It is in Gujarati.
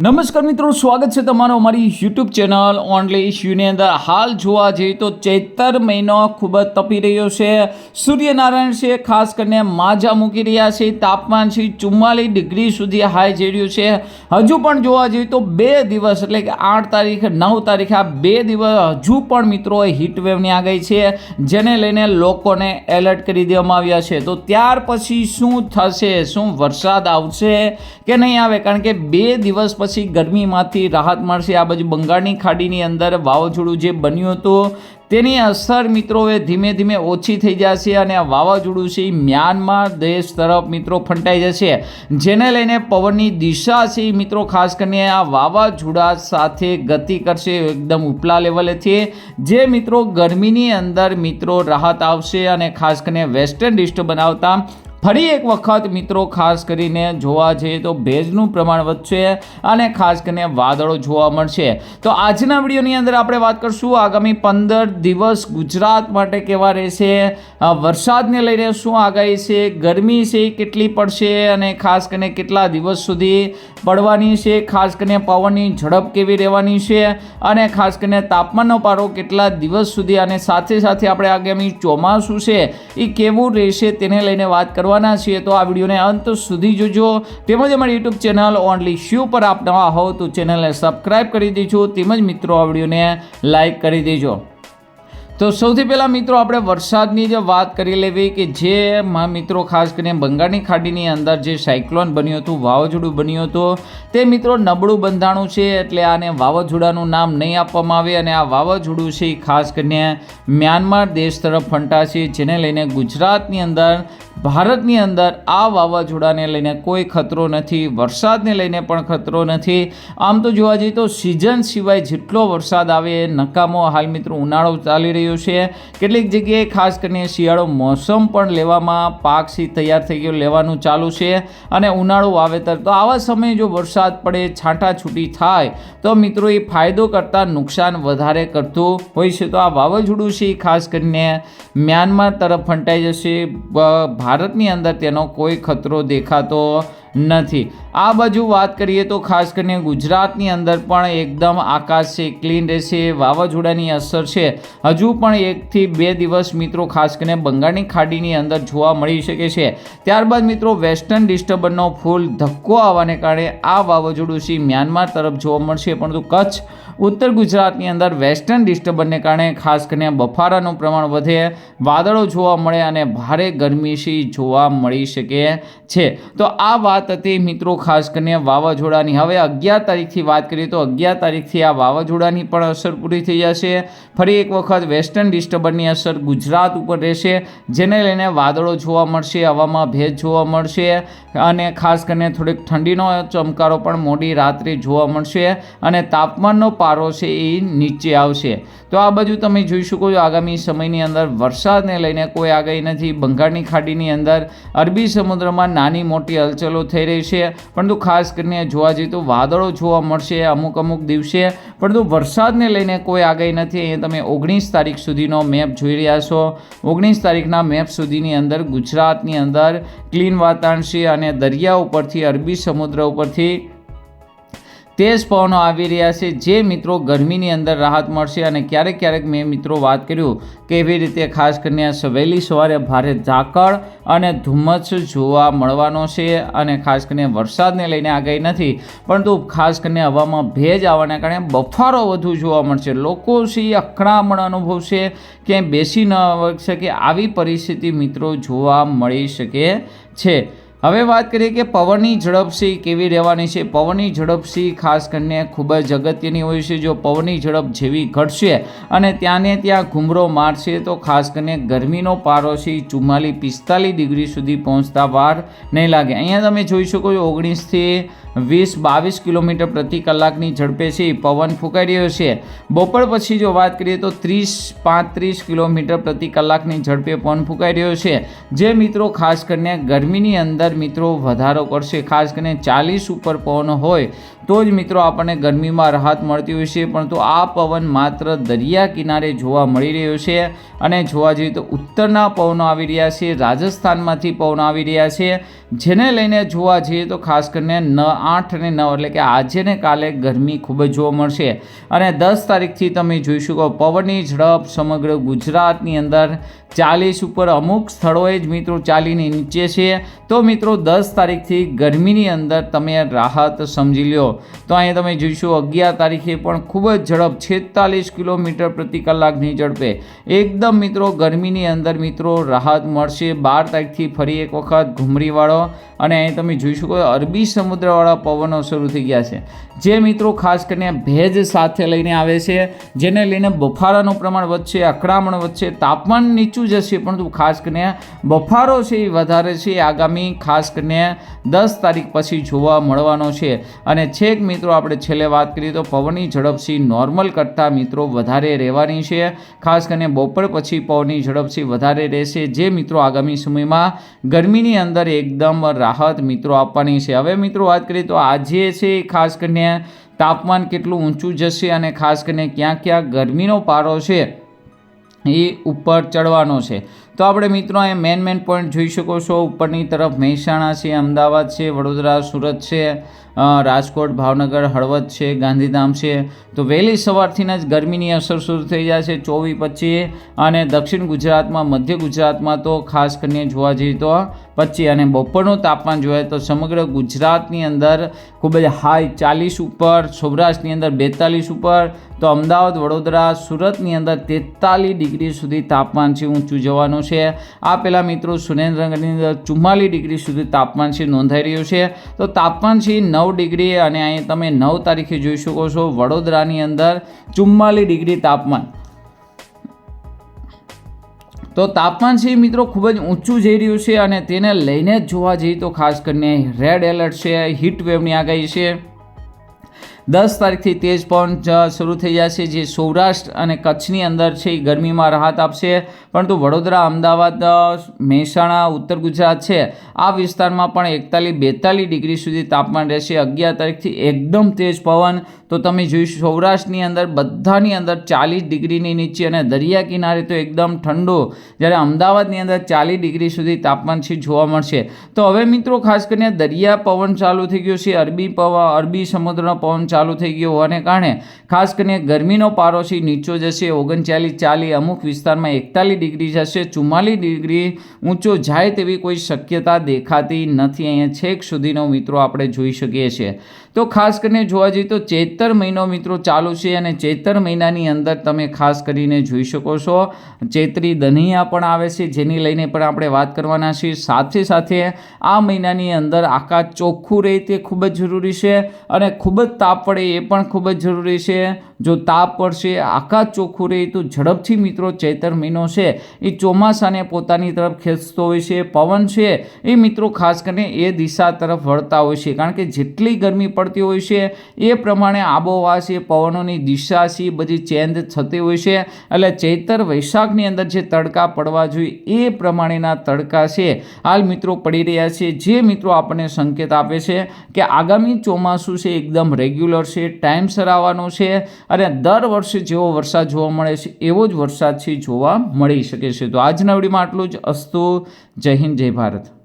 નમસ્કાર મિત્રો, સ્વાગત છે તમારો અમારી યુટ્યુબ ચેનલ ઓનલી ઇશ્યુની અંદર. હાલ જોવા જઈએ તો ચૈતર મહિનો ખૂબ જ તપી રહ્યો છે. સૂર્યનારાયણ છે, ખાસ કરીને માજા મૂકી રહ્યા છે. તાપમાન છે ચુમ્માલીસ ડિગ્રી સુધી હાઈ જઈ રહ્યું છે. હજુ પણ જોવા જઈએ તો બે દિવસ, એટલે કે આઠ તારીખ, નવ તારીખ, આ બે દિવસ હજુ પણ મિત્રો હીટવેવની આગાહી છે, જેને લઈને લોકોને એલર્ટ કરી દેવામાં આવ્યા છે. તો ત્યાર પછી શું થશે, શું વરસાદ આવશે કે નહીં આવે? કારણ કે બે દિવસ પછી ગરમીમાંથી રાહત મળશે. આ બાજુ બંગાળની ખાડીની અંદર વાવાઝોડું જે બન્યું હતું, તેની અસર મિત્રો એ ધીમે ધીમે ઓછી થઈ જશે અને આ વાવાઝોડું છે એ મ્યાનમાર દેશ તરફ મિત્રો ફંટાઈ જશે. જેને લઈને પવનની દિશા છે એ મિત્રો ખાસ કરીને આ વાવાઝોડા સાથે ગતિ કરશે એકદમ ઉપલા લેવલેથી. જે મિત્રો ગરમીની અંદર મિત્રો રાહત આવશે અને ખાસ કરીને વેસ્ટર્ન ડિસ્ટ બનાવતા ફરી એક વખત મિત્રો ખાસ કરીને જોવા જઈએ તો ભેજનું પ્રમાણ વધશે અને ખાસ કરીને વાદળો જોવા મળશે. તો આજના વિડીયોની અંદર આપણે વાત કરશું આગામી પંદર દિવસ ગુજરાત માટે કેવા રહેશે વરસાદને લઈને શું આગાહી છે, ગરમી છે, કેટલી પડશે અને ખાસ કરીને કેટલા દિવસ સુધી પડવાની છે, ખાસ કરીને પવનની ઝડપ કેવી રહેવાની છે અને ખાસ કરીને તાપમાનનો પારો કેટલા દિવસ સુધી અને સાથે સાથે આપણે આગામી ચોમાસું છે એ કેવું રહેશે તેને લઈને વાત કરવાના છીએ તો આ વિડીયોને અંત સુધી જોજો. તેમજ અમારી યુટ્યુબ ચેનલ ઓનલી શ્યુ પર આપ નવા હો તો ચેનલને સબસ્ક્રાઇબ કરી દેજો. તેમજ મિત્રો આ વિડીયોને લાઈક કરી દેજો. તો સૌથી પહેલાં મિત્રો આપણે વરસાદની જે વાત કરી લેવી કે જે મિત્રો ખાસ કરીને બંગાળની ખાડીની અંદર જે સાયક્લોન બન્યું હતું, વાવાઝોડું બન્યું હતું, તે મિત્રો નબળું બંધાણું છે એટલે આને વાવાઝોડાનું નામ નહીં આપવામાં આવે અને આ વાવાઝોડું છે ખાસ કરીને મ્યાનમાર દેશ તરફ ફંટાશે, જેને લઈને ગુજરાતની અંદર ભારતની અંદર આ વાવાઝોડાને લઈને કોઈ ખતરો નથી, વરસાદને લઈને પણ ખતરો નથી. આમ તો જોવા જઈએ તો સિઝન સિવાય જેટલો વરસાદ આવે એ નકામો હાલ મિત્રો ઉનાળો ચાલી રહ્યો છે. કેટલીક જગ્યાએ ખાસ કરીને શિયાળો મોસમ પણ લેવામાં પાકથી તૈયાર થઈ ગયો, લેવાનું ચાલુ છે. અને ઉનાળો વાવેતર તો આવા સમયે જો વરસાદ પડે છાંટાછૂટી થાય, તો મિત્રો એ ફાયદો કરતાં નુકસાન વધારે કરતું હોય છે. તો આ વાવાઝોડું છે ખાસ કરીને મ્યાનમાર તરફ ફંટાઈ જશે. ભારતની અંદર તેનો કોઈ ખતરો દેખાતો નથી. આ બાજુ વાત કરીએ તો ખાસ કરીને ગુજરાતની અંદર પણ એકદમ આકાશ છે, ક્લીન રહેશે, વાવાઝોડાની અસર છે. હજુ પણ એકથી બે દિવસ મિત્રો ખાસ કરીને બંગાળની ખાડીની અંદર જોવા મળી શકે છે. ત્યારબાદ મિત્રો વેસ્ટર્ન ડિસ્ટર્બન્સનો ફૂલ ધક્કો આવવાને કારણે આ વાવાઝોડું છે મ્યાનમાર તરફ જોવા મળશે, પરંતુ કચ્છ ઉત્તર ગુજરાતની અંદર વેસ્ટર્ન ડિસ્ટર્બન્સને કારણે ખાસ કરીને બફારાનું પ્રમાણ વધે, વાદળો જોવા મળે અને ભારે ગરમીશી જોવા મળી શકે છે. તો આ વાત હતી મિત્રો ખાસ કરીને વાવાઝોડાની. હવે અગિયાર તારીખથી વાત કરીએ તો અગિયાર તારીખથી આ વાવાઝોડાની પણ અસર પૂરી થઈ જશે. ફરી એક વખત વેસ્ટર્ન ડિસ્ટર્બન્સની અસર ગુજરાત ઉપર રહેશે, જેને લઈને વાદળો જોવા મળશે, હવામાં ભેજ જોવા મળશે અને ખાસ કરીને થોડીક ઠંડીનો ચમકારો પણ મોડી રાત્રે જોવા મળશે અને તાપમાનનો પારો છે એ નીચે આવશે. તો આ બાજુ તમે જોઈ શકો છો આગામી સમયની અંદર વરસાદને લઈને કોઈ આગાહી નથી. બંગાળની ખાડીની અંદર અરબી સમુદ્રમાં નાની મોટી હલચલો થઈ રહી છે. પરંતુ ખાસ કરીને જોવા જઈએ તો વાદળો જોવા મળશે અમુક અમુક દિવસે. પરંતુ વરસાદને લઈને કોઈ આગાહી નથી. અહીંયા તમે ઓગણીસ તારીખ સુધીનો મેપ જોઈ રહ્યા છો. ઓગણીસ તારીખના મેપ સુધીની અંદર ગુજરાતની અંદર ક્લીન વાતાવરણ છે અને દરિયા ઉપરથી અરબી સમુદ્ર ઉપરથી તેજ પવનો આવી રહ્યા છે. જે મિત્રો ગરમીની અંદર રાહત મળશે અને ક્યારેક ક્યારેક મેં મિત્રો વાત કર્યું કે એવી રીતે ખાસ કરીને આ વહેલી સવારે ભારે ઝાકળ અને ધુમ્મસ જોવા મળવાનો છે અને ખાસ કરીને વરસાદને લઈને આગાહી નથી, પરંતુ ખાસ કરીને હવામાં ભેજ આવવાના કારણે બફારો વધુ જોવા મળશે. લોકો છે અકળામણ અનુભવશે ક્યાંય બેસી ન શકે, આવી પરિસ્થિતિ મિત્રો જોવા મળી શકે છે. હવે વાત કરીએ કે પવનની ઝડપ કેવી રહેવાની છે? પવનની ઝડપ ખાસ કરીને ખૂબ જ અગત્યની હોય છે. જો પવનની ઝડપ જેવી ઘટશે અને ત્યાંને ત્યાં ઘૂમરો મારશે, તો ખાસ કરીને ગરમીનો પારો છે ચુમ્માલીસ પિસ્તાલીસ ડિગ્રી સુધી પહોંચતા વાર નહીં લાગે. અહીંયા તમે જોઈ શકો છો ઓગણીસથી વીસ બાવીસ કિલોમીટર પ્રતિ કલાકની ઝડપે છે પવન ફૂંકાઈ રહ્યો છે. બપોર પછી જો વાત કરીએ તો ત્રીસ પાંત્રીસ કિલોમીટર પ્રતિ કલાકની ઝડપે પવન ફૂંકાઈ રહ્યો છે. જે મિત્રો ખાસ કરીને ગરમીની અંદર મિત્રો વધારો કરશે, ખાસ કરીને ચાલીસ ઉપર પવન હોય, તો જ મિત્રો આપણને ગરમીમાં રાહત મળતી હોય છે. પરંતુ આ પવન માત્ર દરિયા કિનારે જોવા મળી રહ્યો છે અને જોવા જઈએ તો ઉત્તરના પવનો આવી રહ્યા છે, રાજસ્થાનમાંથી પવનો આવી રહ્યા છે. જેને લઈને જોવા જઈએ તો ખાસ કરીને ન આઠ અને નવ, એટલે કે આજે ને કાલે ગરમી ખૂબ જ જોવા મળશે. અને દસ તારીખથી તમે જોઈ શકો પવનની ઝડપ સમગ્ર ગુજરાતની અંદર ચાલીસ ઉપર અમુક સ્થળોએ જ મિત્રો ચાલીને નીચે છે. તો મિત્રો દસ તારીખથી ગરમીની અંદર તમે રાહત સમજી લ્યો. તો અહીંયા તમે જોઈશું, અગિયાર તારીખે પણ ખૂબ જ ઝડપ, છેતાલીસ કિલોમીટર પ્રતિ કલાકની ઝડપે. એકદમ મિત્રો, ગરમીની અંદર મિત્રો, રાહત મળશે. બાર તારીખથી ફરી એક વખત ઘૂમરીવાળો. અને અહીં તમે જોઈ શકો અરબી સમુદ્રવાળા પવનો શરૂ થઈ ગયા છે. જે મિત્રો ખાસ કરીને ભેજ સાથે લઈને આવે છે, જેને લઈને બફારાનું પ્રમાણ વધશે અકળામણ વધશે, તાપમાન નીચું જશે, પરંતુ ખાસ કરીને બફારો છે એ વધારે છે. આગામી ખાસ કરીને દસ તારીખ પછી જોવા મળવાનો છે. અને છેક મિત્રો આપણે છેલ્લે વાત કરીએ તો પવનની ઝડપથી નોર્મલ કરતાં મિત્રો વધારે રહેવાની છે. ખાસ કરીને બપોર પછી પવનની ઝડપથી વધારે રહેશે. જે મિત્રો આગામી સમયમાં ગરમીની અંદર એકદમ રાહત મિત્રો આપવાની છે. હવે મિત્રો વાત કરીએ તો આજે છે ખાસ કરીને તાપમાન કેટલું ઊંચું જશે અને ખાસ કરીને ક્યાં ક્યાં ગરમીનો પારો છે એ ઉપર ચડવાનો છે. તો આપણે મિત્રો અહીં મેન મેન પોઈન્ટ જોઈ શકો છો. ઉપરની તરફ મહેસાણા છે, અમદાવાદ છે, વડોદરા, સુરત છે. રાજકોટ, ભાવનગર, હળવદ છે, ગાંધીધામ છે. તો વહેલી સવારથીના જ ગરમીની અસર શરૂ થઈ જાય છે ચોવીસ, પચીસ અને દક્ષિણ ગુજરાતમાં, મધ્ય ગુજરાતમાં તો ખાસ કરીને જોવા જઈએ તો પચીસ અને બપોરનું તાપમાન જોઈએ તો સમગ્ર ગુજરાતની અંદર ખૂબ જ હાઈ ચાલીસ ઉપર, સૌરાષ્ટ્રની અંદર બેતાલીસ ઉપર, તો અમદાવાદ, વડોદરા, સુરતની અંદર તેતાલીસ ડિગ્રી સુધી તાપમાન છે ઊંચું જવાનું છે. આ પહેલાં મિત્રો સુરેન્દ્રનગરની અંદર ચુમ્માલીસ ડિગ્રી સુધી તાપમાન છે નોંધાઈ રહ્યું છે. તો તાપમાન છે નવ ડિગ્રી અને અહીં તમે નવ તારીખે જોઈ શકો છો વડોદરાની અંદર ચુમ્માલીસ ડિગ્રી તાપમાન. તો તાપમાન છે મિત્રો ખૂબ જ ઊંચું જઈ રહ્યું છે અને તેને લઈને જ જોવા જઈએ તો ખાસ કરીને રેડ એલર્ટ છે હીટ વેવની આગાહી છે. દસ તારીખથી તેજ પવન શરૂ થઈ જશે જે સૌરાષ્ટ્ર અને કચ્છની અંદર છે, એ ગરમીમાં રાહત આપશે. પરંતુ વડોદરા, અમદાવાદ મહેસાણા, ઉત્તર ગુજરાત છે, આ વિસ્તારમાં પણ એકતાલીસ, બેતાલીસ ડિગ્રી સુધી તાપમાન રહેશે. અગિયાર તારીખથી એકદમ તેજ પવન. તો તમે જોઈશું સૌરાષ્ટ્રની અંદર, બધાની અંદર ચાલીસ ડિગ્રીની નીચે અને દરિયા કિનારે તો એકદમ ઠંડો. જ્યારે અમદાવાદની અંદર ચાલીસ ડિગ્રી સુધી તાપમાન છે, જોવા મળશે. તો હવે મિત્રો, ખાસ કરીને દરિયા પવન ચાલુ થઈ ગયો છે, અરબી પવન અરબી સમુદ્રનો પવન ચાલુ થઈ ગયો હોવાને કારણે ખાસ કરીને ગરમીનો પારો છે નીચો જશે, ઓગણચાલીસ ચાલી અમુક વિસ્તારમાં એકતાલીસ ડિગ્રી જશે, ચુમ્માલીસ ડિગ્રી ઊંચો જાય તેવી કોઈ શક્યતા દેખાતી નથી. અહીંયા છેક સુધીનો મિત્રો આપણે જોઈ શકીએ છીએ. તો ખાસ કરીને જોવા જઈએ તો ચેતર મહિનો મિત્રો ચાલુ છે અને ચેતર મહિનાની અંદર તમે ખાસ કરીને જોઈ શકો છો. ચેતરી દનિયા પણ આવે છે, જેની લઈને પણ આપણે વાત કરવાના છીએ. સાથે સાથે આ મહિનાની અંદર આકાશ ચોખ્ખું રહે તે ખૂબ જ જરૂરી છે અને ખૂબ જ તાપ પડે એ પણ ખૂબ જ જરૂરી છે. જો તાપ પડશે આકાશ ચોખ્ખું રહે તો ઝડપથી મિત્રો ચૈતર મહિનો છે. એ ચોમાસાને પોતાની તરફ ખેંચતો હોય છે, પવન છે, એ મિત્રો ખાસ કરીને એ દિશા તરફ વળતા હોય છે. કારણ કે જેટલી ગરમી પડતી હોય છે, એ પ્રમાણે આબોહવા છે, પવનોની દિશા છે બધી ચેન્જ થતી હોય છે. એટલે ચૈતર વૈશાખની અંદર જે તડકા પડવા જોઈએ, એ પ્રમાણેના તડકા છે. હાલ મિત્રો પડી રહ્યા છે. જે મિત્રો આપણને સંકેત આપે છે કે આગામી ચોમાસું છે, એકદમ રેગ્યુલર છે ટાઈમસર આવવાનું છે. અને દર વર્ષે જેવો વરસાદ જોવા મળે છે, એવો જ વરસાદ છે જોવા મળી શકે છે. તો આજના વિડીયોમાં આટલું જ. અસ્તુ, જય હિન્દ, જય ભારત.